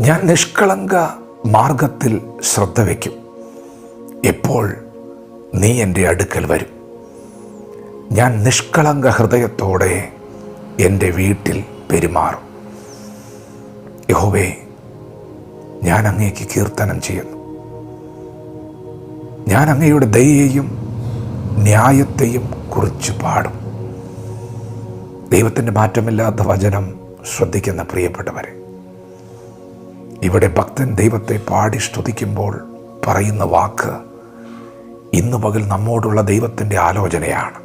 ഞാൻ നിഷ്കളങ്ക മാർഗത്തിൽ ശ്രദ്ധ വയ്ക്കും. എപ്പോൾ നീ എന്റെ അടുക്കൽ വരും. ഞാൻ നിഷ്കളങ്ക ഹൃദയത്തോടെ എന്റെ വീട്ടിൽ പെരുമാറും. യഹോവേ ഞാൻ അങ്ങേക്ക് കീർത്തനം ചെയ്യുന്നു. ഞാൻ അങ്ങയുടെ ദയയെയും ന്യായത്തെയും കുറിച്ച് പാടും. ദൈവത്തിന്റെ മാറ്റമില്ലാത്ത വചനം ശ്രദ്ധിക്കുന്ന പ്രിയപ്പെട്ടവരെ ഇവിടെ ഭക്തൻ ദൈവത്തെ പാടി സ്തുതിക്കുമ്പോൾ പറയുന്ന വാക്ക് ഇന്ന് പകൽ നമ്മോടുള്ള ദൈവത്തിന്റെ ആലോചനയാണ്.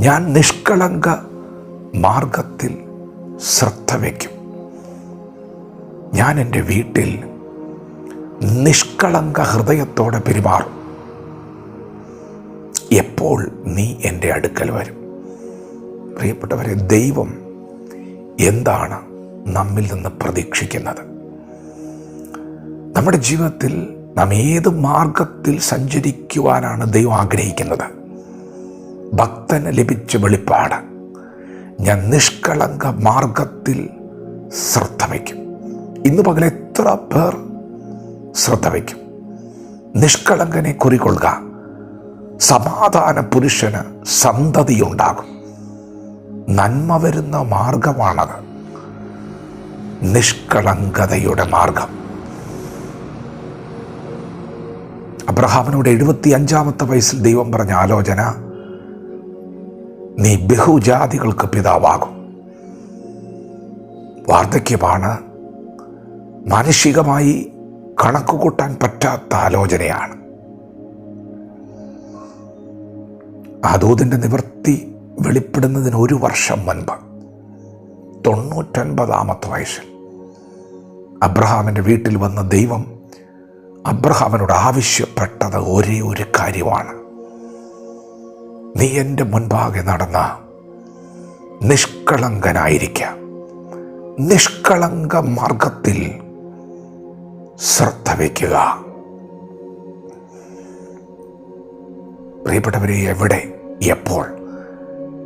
ഞാൻ നിഷ്കളങ്ക മാർഗത്തിൽ ശ്രദ്ധ വയ്ക്കും. ഞാൻ എന്റെ വീട്ടിൽ നിഷ്കളങ്ക ഹൃദയത്തോടെ പെരുമാറും. എപ്പോൾ നീ എന്റെ അടുക്കൽ വരും? പ്രിയപ്പെട്ടവരെ ദൈവം എന്താണ് നമ്മിൽ നിന്ന് പ്രതീക്ഷിക്കുന്നത്. നമ്മുടെ ജീവിതത്തിൽ നാം ഏത് മാർഗത്തിൽ സഞ്ചരിക്കുവാനാണ് ദൈവം ആഗ്രഹിക്കുന്നത്? ഭക്തന് ലഭിച്ച വെളിപ്പാട് ഞാൻ നിഷ്കളങ്ക മാർഗത്തിൽ ശ്രദ്ധ വയ്ക്കും. ഇന്ന് പകൽ എത്ര പേർ ശ്രദ്ധ വയ്ക്കും? നിഷ്കളങ്കനെ കുറികൊള്ളുക. സമാധാന പുരുഷന് സന്തതിയുണ്ടാകും. നന്മ വരുന്ന മാർഗമാണത്. നിഷ്കളങ്കതയുടെ മാർഗം. അബ്രഹാമിനോട് എഴുപത്തി അഞ്ചാമത്തെ വയസ്സിൽ ദൈവം പറഞ്ഞ ആലോചന നീ ബഹുജാതികൾക്ക് പിതാവാകും. വാർദ്ധക്യമാണ്. മാനുഷികമായി കണക്കുകൂട്ടാൻ പറ്റാത്ത ആലോചനയാണ്. ആ ദൂതിന്റെ നിവൃത്തി വെളിപ്പെടുന്നതിന് ഒരു വർഷം മുൻപ് തൊണ്ണൂറ്റൊൻപതാമത്തെ വയസ്സിൽ അബ്രഹാമിന്റെ വീട്ടിൽ വന്ന ദൈവം അബ്രഹാമിനോട് ആവശ്യപ്പെട്ടത് ഒരേ ഒരു കാര്യമാണ്. നീ എന്റെ മുൻപാകെ നടന്ന നിഷ്കളങ്കനായിരിക്കുക നിഷ്കളങ്ക മാർഗത്തിൽ ശ്രദ്ധ വയ്ക്കുക. പ്രിയപ്പെട്ടവരെ എവിടെ എപ്പോൾ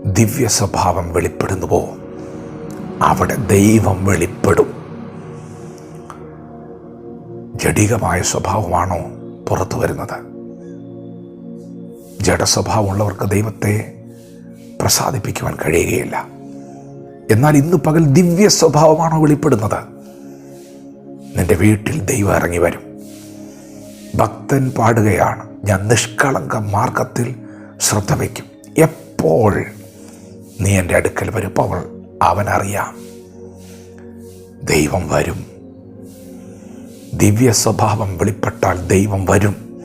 ദിവ്യ സ്വഭാവം വെളിപ്പെടുന്നുവോ? അവിടെ ദൈവം വെളിപ്പെടും. ജഡികമായ സ്വഭാവമാണോ പുറത്തു വരുന്നത്? ജഡസ്വഭാവമുള്ളവർക്ക് ദൈവത്തെ പ്രസാദിപ്പിക്കുവാൻ കഴിയുകയില്ല. എന്നാൽ ഇന്ന് പകൽ ദിവ്യ സ്വഭാവമാണോ വെളിപ്പെടുന്നത്? നിന്റെ വീട്ടിൽ ദൈവം ഇറങ്ങി വരും. ഭക്തൻ പാടുകയാണ്. ഞാൻ നിഷ്കളങ്ക മാർഗത്തിൽ ശ്രദ്ധ വയ്ക്കും. എപ്പോൾ നീ എന്റെ അടുക്കൽ വരുമ്പോൾ അവനറിയാം. ദൈവം വരും. ദിവ്യ സ്വഭാവം വെളിപ്പെട്ടാൽ ദൈവം വരും.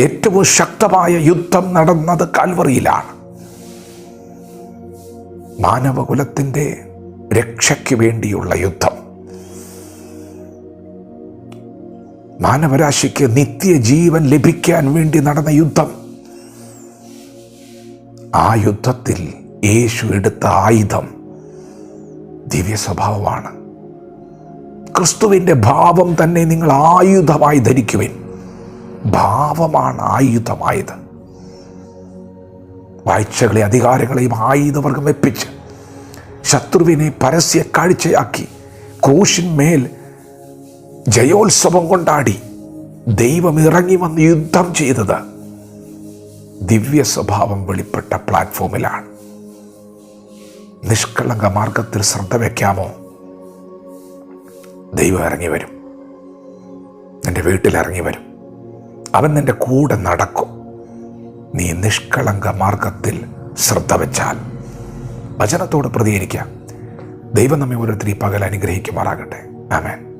ഏറ്റവും ശക്തമായ യുദ്ധം നടന്നത് കാൽവറിയിലാണ്. മാനവകുലത്തിന്റെ രക്ഷയ്ക്ക് വേണ്ടിയുള്ള യുദ്ധം. മാനവരാശിക്ക് നിത്യജീവൻ ലഭിക്കാൻ വേണ്ടി നടന്ന യുദ്ധം. ആ യുദ്ധത്തിൽ യേശു എടുത്ത ആയുധം ദിവ്യ സ്വഭാവമാണ്. ക്രിസ്തുവിന്റെ ഭാവം തന്നെ നിങ്ങൾ ആയുധമായി ധരിക്കുവിൻ. ഭാവമാണ് ആയുധമായത്. വാഴ്ചകളെ അധികാരങ്ങളെയും ആയുധവർഗം വെപ്പിച്ച് ശത്രുവിനെ പരസ്യ കാഴ്ചയാക്കി ക്രൂശിന്മേൽ ജയോത്സവം കൊണ്ടാടി ദൈവം ഇറങ്ങി വന്ന് യുദ്ധം ചെയ്തത് ദിവ്യ സ്വഭാവം വെളിപ്പെട്ട പ്ലാറ്റ്ഫോമിലാണ്. നിഷ്കളങ്ക മാർഗത്തിൽ ശ്രദ്ധ വയ്ക്കാമോ ദൈവം ഇറങ്ങി വരും. നിന്റെ വീട്ടിൽ ഇറങ്ങി വരും. അവൻ നിന്റെ കൂടെ നടക്കും. നീ നിഷ്കളങ്ക മാർഗത്തിൽ ശ്രദ്ധ വെച്ചാൽ. വചനത്തോട് പ്രതികരിക്കാം. ദൈവം നമ്മെ ഓരോരുത്തരും ഈ പകൽ അനുഗ്രഹിക്കുമാറാകട്ടെ. ആമേൻ.